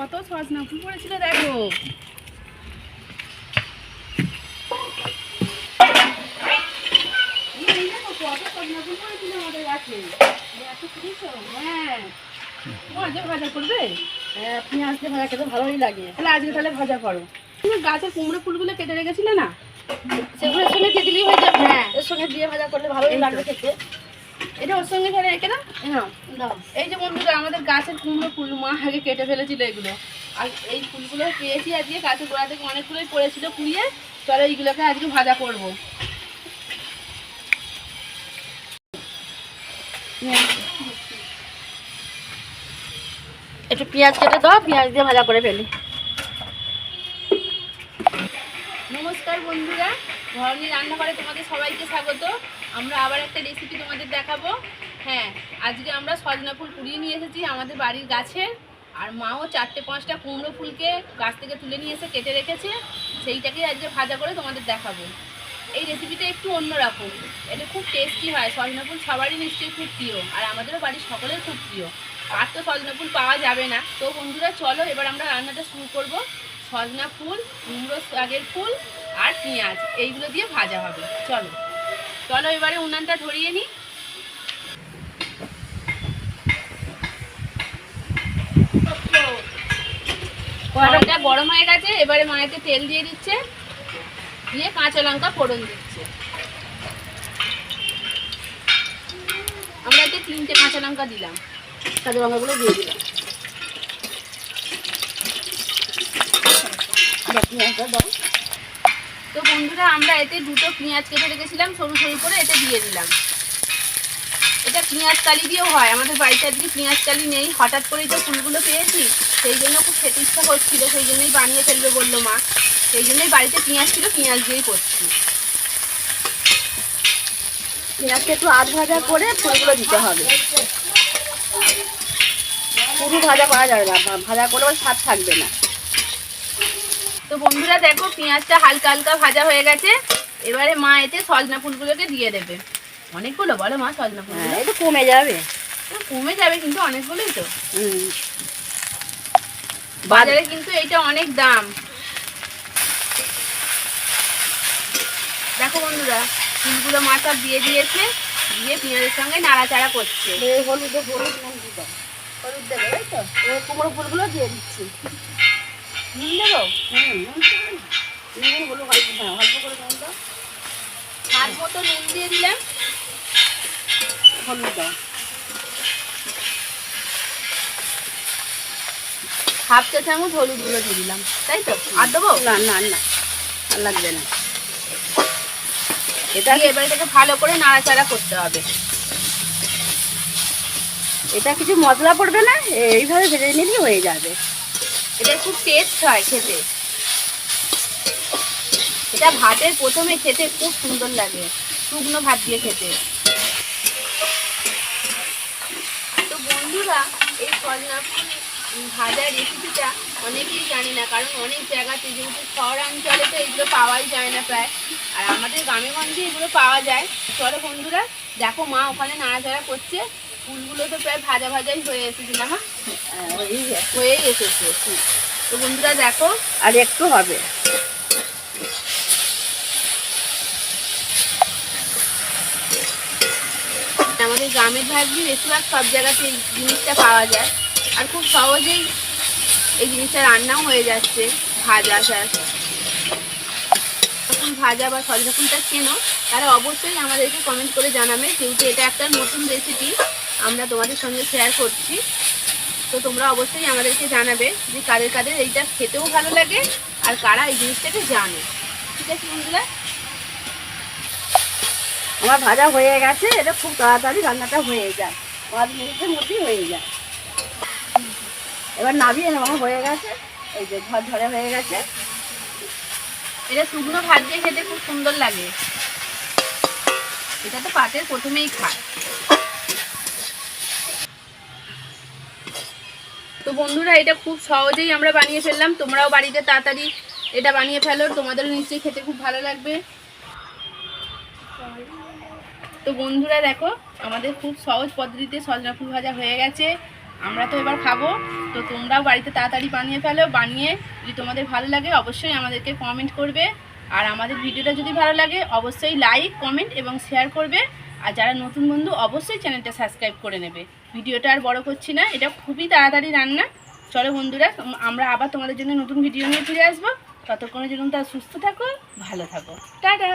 কত সজনা ফুল পড়েছিল দেখো এই দেখো, কত সজনা ফুল পড়েছিল আমাদের গাছে। এত ফুটেছে? হ্যাঁ। ভাজা ভাজা করবে হ্যাঁ পেঁয়াজ দিয়ে ভাজা খেতে ভালোই লাগে তাহলে আজকে তাহলে ভাজা করো তুমি গাছের কুমড়ো ফুলগুলো কেটে রেখেছিলে না সেগুলোর সঙ্গে দিয়ে দিলেই হয়ে যাবে হ্যাঁ। এর সঙ্গে দিয়ে ভাজা করলে ভালোই লাগবে খেতে এটা ওর সঙ্গে ফেলে রেখে দাও। দাও। এই যে বন্ধুরা আমাদের গাছের কুমড়ো ফুল মা আগে কেটে ফেলেছিল এগুলো। আর এই ফুলগুলো পেয়েছি আজকে গাছের গোড়া থেকে অনেকগুলোই পড়েছিল কুড়িয়ে চলো এইগুলোকে আজকে ভাজা করব। একটু পেঁয়াজ কেটে দাও পেঁয়াজ দিয়ে ভাজা করে ফেলি। নমস্কার বন্ধুরা ধরনী রান্নাঘরে তোমাদের সবাইকে স্বাগত। আমরা আবার একটা রেসিপি তোমাদের দেখাবো। হ্যাঁ আজকে আমরা সজনা ফুল কুড়িয়ে নিয়ে এসেছি আমাদের বাড়ির গাছে। আর মাও চারটে পাঁচটা কুমড়ো ফুলকে গাছ থেকে তুলে নিয়ে এসে কেটে রেখেছে। সেইটাকে আজকে ভাজা করে তোমাদের দেখাবো। এই রেসিপিটা একটু অন্যরকম। এটা খুব টেস্টি হয়। সজনা ফুল সবারই নিশ্চয়ই খুব প্রিয়। আর আমাদেরও বাড়ির সকলের খুব প্রিয়। আর তো সজনা ফুল পাওয়া যাবে না। তো বন্ধুরা, চলো এবার আমরা রান্নাটা শুরু করব। সজনা ফুল, কুমড়ো শাকের ফুল আর পেঁয়াজ। এইগুলো দিয়ে ভাজা হবে। চলো। চলো এবারে উনানটা ধরিয়ে নিই কড়াইটা গরম হয়ে গেছে, এবারে মায়েতে তেল দিয়ে দিচ্ছে, দিয়ে কাঁচা লঙ্কা ফোড়ন দিচ্ছে। আমরা এতে তিনটে কাঁচা লঙ্কা দিলাম কাজু লঙ্কাগুলো দিয়ে দিলাম। দাও। তো বন্ধুরা, আমরা এতে দুটো পেঁয়াজ কেটে রেখেছিলাম, সরু সরু করে এতে দিয়ে দিলাম। এটা পেঁয়াজ কালি দিয়েও হয়, আমাদের বাড়িতে আজকে পেঁয়াজ কালি নেই, হঠাৎ করেই তো ফুলগুলো পেয়েছি, সেই জন্য খুব খেতে ইচ্ছা করছিল সেই জন্যই বানিয়ে ফেলবে বলল মা, সেই জন্যই বাড়িতে পেঁয়াজ ছিল, পেঁয়াজ দিয়েই করছি। পেঁয়াজটা একটু আধ ভাজা করে ফুলগুলো দিতে হবে। পুরো ভাজা করা যাবে না, ভাজা করলে স্বাদ থাকবে না। তো বন্ধুরা দেখো পেঁয়াজটা হালকা হালকা ভাজা হয়ে গেছে। এবারে মা এতে সজনা ফুলগুলোকে দিয়ে দেবে। অনেকগুলো বলো মা সজনা ফুল হ্যাঁ একটু কমে যাবে। কমে যাবে কিন্তু অনেকগুলোই তো। বাজারে কিন্তু এটা অনেক দাম। দেখো বন্ধুরা ফুলগুলো মা সব দিয়ে দিয়েছে দিয়ে পেঁয়াজের সঙ্গে নাড়াচাড়া করছে। হলুদ হলুদ হলুদ দেবে তাই তো? কুমড়ো ফুলগুলো দিয়ে দিচ্ছি। নুন দেবো হুম নুন অল্প হ্যাঁ অল্প করে নুন দাও মতো নুন দিয়ে দিলাম। হলুদ দাও। হাফ চা চামচ হলুদ গুঁড়ো দিয়ে দিলাম। তাই তো? আর দেবো? না না না। লাগবে না। এটা এবার এটাকে ভালো করে নাড়াচাড়া করতে হবে। এটা কিছু মশলা পড়বে না? এইভাবে ভেজে নিলেই হয়ে যাবে। এটা খুব টেস্ট হয় খেতে। এটা ভাতের প্রথমে খেতে খুব সুন্দর লাগে, শুকনো ভাত দিয়ে খেতে। তো বন্ধুরা, এই সজনা ভাজার রেসিপিটা অনেকেই জানি না, কারণ অনেক জায়গাতে যেহেতু শহরাঞ্চলে তো এগুলো পাওয়াই যায় না প্রায়। আর আমাদের গ্রামে গঞ্জে এগুলো পাওয়া যায়। চলো বন্ধুরা, দেখো মা ওখানে নাড়াচাড়া করছে। ফুলগুলো তো প্রায় ভাজা ভাজাই হয়ে এসেছে না মা হ্যাঁ, ওই হয়েই এসেছে তো বন্ধুরা দেখো আর একটু হবে। আমাদের গ্রামের ভাগই বেশিরভাগ সব জায়গাতে এই জিনিসটা পাওয়া যায়। আর খুব সহজেই এই জিনিসটা রান্নাও হয়ে যাচ্ছে ভাজা স্যার। যখন ভাজা বা সজনা ফুলটা কেনো তারা অবশ্যই আমাদেরকে কমেন্ট করে জানাবে যেহেতু এটা একটা নতুন রেসিপি আমরা তোমাদের সঙ্গে শেয়ার করছি। তো তোমরা অবশ্যই আমাদেরকে জানাবে যে কাদের কাদের এইটা খেতেও ভালো লাগে আর কারা এই জিনিসটাকে জানে। ঠিক আছে বন্ধুরা? আমার ভাজা হয়ে গেছে, এটা খুব তাড়াতাড়ি রান্নাটা হয়ে যায়। পাঁচ মিনিটের মধ্যেই হয়ে যায়। এবার নামিয়ে আমার হয়ে গেছে। এই যে ঝর ঝরে হয়ে গেছে। এটা শুকনো ভাত দিয়ে খেতে খুব সুন্দর লাগে। এটা তো পাতের প্রথমেই খায়। তো বন্ধুরা, এটা খুব সহজেই আমরা বানিয়ে ফেললাম। তোমরাও বাড়িতে তাড়াতাড়ি এটা বানিয়ে ফেলো, তোমাদেরও নিশ্চয়ই খেতে খুব ভালো লাগবে। তো বন্ধুরা, দেখো, আমাদের খুব সহজ পদ্ধতিতে সজনা ফুল ভাজা হয়ে গেছে। আমরা তো এবার খাব। তো তোমরাও বাড়িতে তাড়াতাড়ি বানিয়ে ফেলো, বানিয়ে যদি তোমাদের ভালো লাগে, অবশ্যই আমাদেরকে কমেন্ট করবে। আর আমাদের ভিডিওটা যদি ভালো লাগে, অবশ্যই লাইক কমেন্ট এবং শেয়ার করবে। আর যারা নতুন বন্ধু, অবশ্যই চ্যানেলটা সাবস্ক্রাইব করে নেবে। ভিডিওটা আর বড় করছি না, এটা খুবই তাড়াতাড়ি রান্না। চলো বন্ধুরা আমরা আবার তোমাদের জন্য নতুন ভিডিও নিয়ে ফিরে আসব। ততক্ষণের জন্য তার সুস্থ থাকো, ভালো থাকো। টাটা!